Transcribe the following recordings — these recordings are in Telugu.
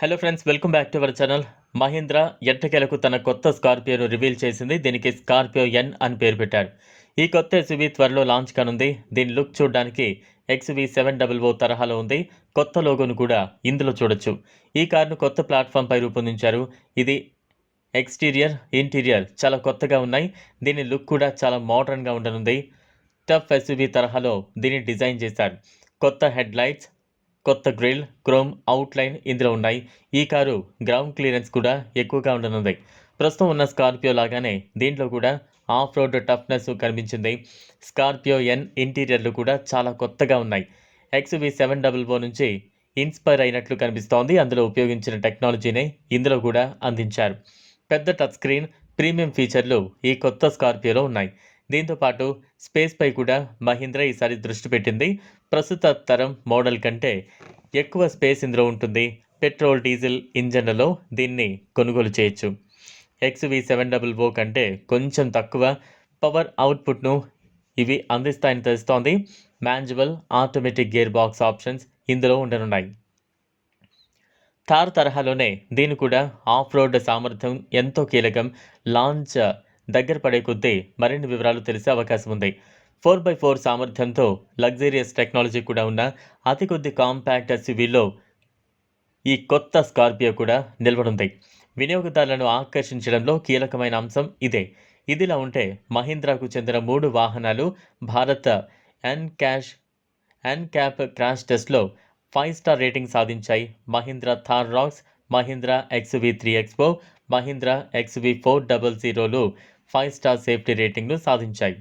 Hello friends welcome back to our channel Mahindra ఎట్టకేలకు తన కొత్త స్కార్పియోను రివీల్ చేసింది. దీనికి స్కార్పియో ఎన్ అని పేరు పెట్టారు. ఈ కొత్త ఎస్యూవీ త్వరలో లాంచ్ కానుంది. దీని లుక్ చూడడానికి ఎక్స్వీ సెవెన్ డబుల్ ఓ తరహాలో ఉంది. కొత్త లోగోను కూడా ఇందులో చూడొచ్చు. ఈ కారును కొత్త ప్లాట్ఫామ్పై రూపొందించారు. ఇది ఎక్స్టీరియర్ ఇంటీరియర్ చాలా కొత్తగా ఉన్నాయి. దీని లుక్ కూడా చాలా మోడర్న్గా ఉండనుంది. టఫ్ ఎస్యూవీ తరహాలో దీన్ని డిజైన్ చేశారు. కొత్త హెడ్ లైట్స్ కొత్త గ్రిల్ క్రోమ్ అవుట్లైన్ ఇందులో ఉన్నాయి. ఈ కారు గ్రౌండ్ క్లియరెన్స్ కూడా ఎక్కువగా ఉండనుంది. ప్రస్తుతం ఉన్న స్కార్పియో లాగానే దీంట్లో కూడా ఆఫ్ రోడ్ టఫ్నెస్ కనిపించింది. స్కార్పియో ఎన్ ఇంటీరియర్లు కూడా చాలా కొత్తగా ఉన్నాయి. ఎక్స్వి సెవెన్ డబుల్ ఓ నుంచి ఇన్స్పైర్ అయినట్లు కనిపిస్తోంది. అందులో ఉపయోగించిన టెక్నాలజీనే ఇందులో కూడా అందించారు. పెద్ద టచ్ స్క్రీన్ ప్రీమియం ఫీచర్లు ఈ కొత్త స్కార్పియోలో ఉన్నాయి. దీంతో పాటు స్పేస్పై కూడా మహీంద్రా ఈసారి దృష్టి పెట్టింది. ప్రస్తుత తరం మోడల్ కంటే ఎక్కువ స్పేస్ ఇందులో ఉంటుంది. పెట్రోల్ డీజిల్ ఇంజన్లలో దీన్ని కొనుగోలు చేయొచ్చు. ఎక్స్వి సెవెన్ డబుల్ ఓ కంటే కొంచెం తక్కువ పవర్ అవుట్పుట్ను ఇవి అందిస్తాయని తెలుస్తోంది. Manual automatic gear box options ఇందులో ఉండనున్నాయి. థార్ తరహాలోనే దీని కూడా ఆఫ్ రోడ్ సామర్థ్యం ఎంతో కీలకం. లాంచ్ దగ్గర పడే కొద్దీ మరిన్ని వివరాలు తెలిసే అవకాశం ఉంది. ఫోర్ బై ఫోర్ సామర్థ్యంతో లగ్జరియస్ టెక్నాలజీ కూడా ఉన్న అతి కొద్ది కాంపాక్ట్ ఎస్యూవీలో ఈ కొత్త స్కార్పియో కూడా నిలవనుంది వినియోగదారులను ఆకర్షించడంలో కీలకమైన అంశం ఇదే. ఇదిలా ఉంటే మహీంద్రాకు చెందిన మూడు వాహనాలు భారత N cash N cap crash టెస్ట్లో ఫైవ్ స్టార్ రేటింగ్ సాధించాయి. Mahindra Thar Roxx Mahindra XUV three XO Mahindra XUV four double జీరోలు five star safety రేటింగ్ను సాధించాయి.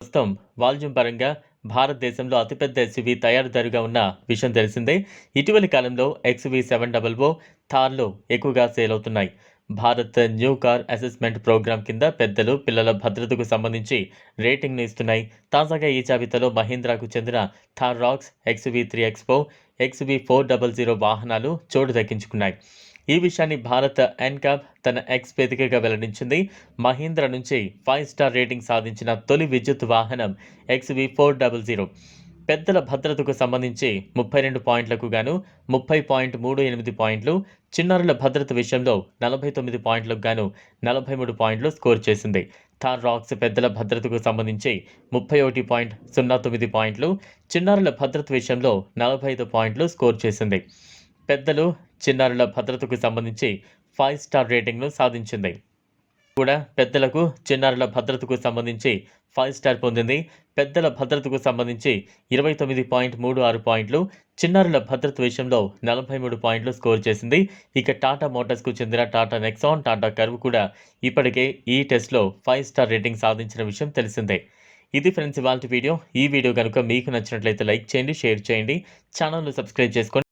ప్రస్తుతం వాల్యూమ్ పరంగా భారతదేశంలో అతిపెద్ద ఎస్యువి తయారీదారుగా ఉన్న విషయం తెలిసిందే. ఇటీవలి కాలంలో ఎక్స్వి సెవెన్ డబల్ ఓ థార్లు ఎక్కువగా సేల్ అవుతున్నాయి. Bharat new car assessment program కింద పెద్దలు పిల్లల భద్రతకు సంబంధించి రేటింగ్ను ఇస్తున్నాయి. తాజాగా ఈ జాబితాలో మహీంద్రాకు చెందిన Thar Roxx XUV three XO XUV four double zero వాహనాలు చోటు దక్కించుకున్నాయి. ఈ విషయాన్ని భారత ఎన్కాప్ తన ఎక్స్ వేదికగా వెల్లడించింది. మహీంద్ర నుంచి ఫైవ్ స్టార్ రేటింగ్ సాధించిన తొలి విద్యుత్ వాహనం ఎక్స్వి ఫోర్ డబల్ జీరో. పెద్దల భద్రతకు సంబంధించి ముప్పై రెండు పాయింట్లకు గాను ముప్పై పాయింట్ మూడు ఎనిమిది పాయింట్లు చిన్నారుల భద్రత విషయంలో నలభై తొమ్మిది పాయింట్లకు గాను నలభై మూడు పాయింట్లు స్కోర్ చేసింది. థార్ రాక్స్ పెద్దల భద్రతకు సంబంధించి ముప్పై ఒకటి పాయింట్ సున్నా తొమ్మిది పాయింట్లు చిన్నారుల భద్రత విషయంలో నలభై ఐదు పాయింట్లు స్కోర్ చేసింది. పెద్దలు చిన్నారుల భద్రతకు సంబంధించి ఫైవ్ స్టార్ రేటింగ్ను సాధించింది. కూడా పెద్దలకు చిన్నారుల భద్రతకు సంబంధించి ఫైవ్ స్టార్ పొందింది. పెద్దల భద్రతకు సంబంధించి ఇరవై తొమ్మిది పాయింట్ మూడు ఆరు పాయింట్లు చిన్నారుల భద్రత విషయంలో నలభై మూడు పాయింట్లు స్కోర్ చేసింది. ఇక టాటా మోటార్స్కు చెందిన టాటా నెక్సాన్ టాటా కర్వ్ కూడా ఇప్పటికే ఈ టెస్ట్లో ఫైవ్ స్టార్ రేటింగ్ సాధించిన విషయం తెలిసిందే. ఇది ఫ్రెండ్స్ ఇవాళ వీడియో. ఈ వీడియో కనుక మీకు నచ్చినట్లయితే లైక్ చేయండి షేర్ చేయండి. ఛానల్ను సబ్స్క్రైబ్ చేసుకోండి.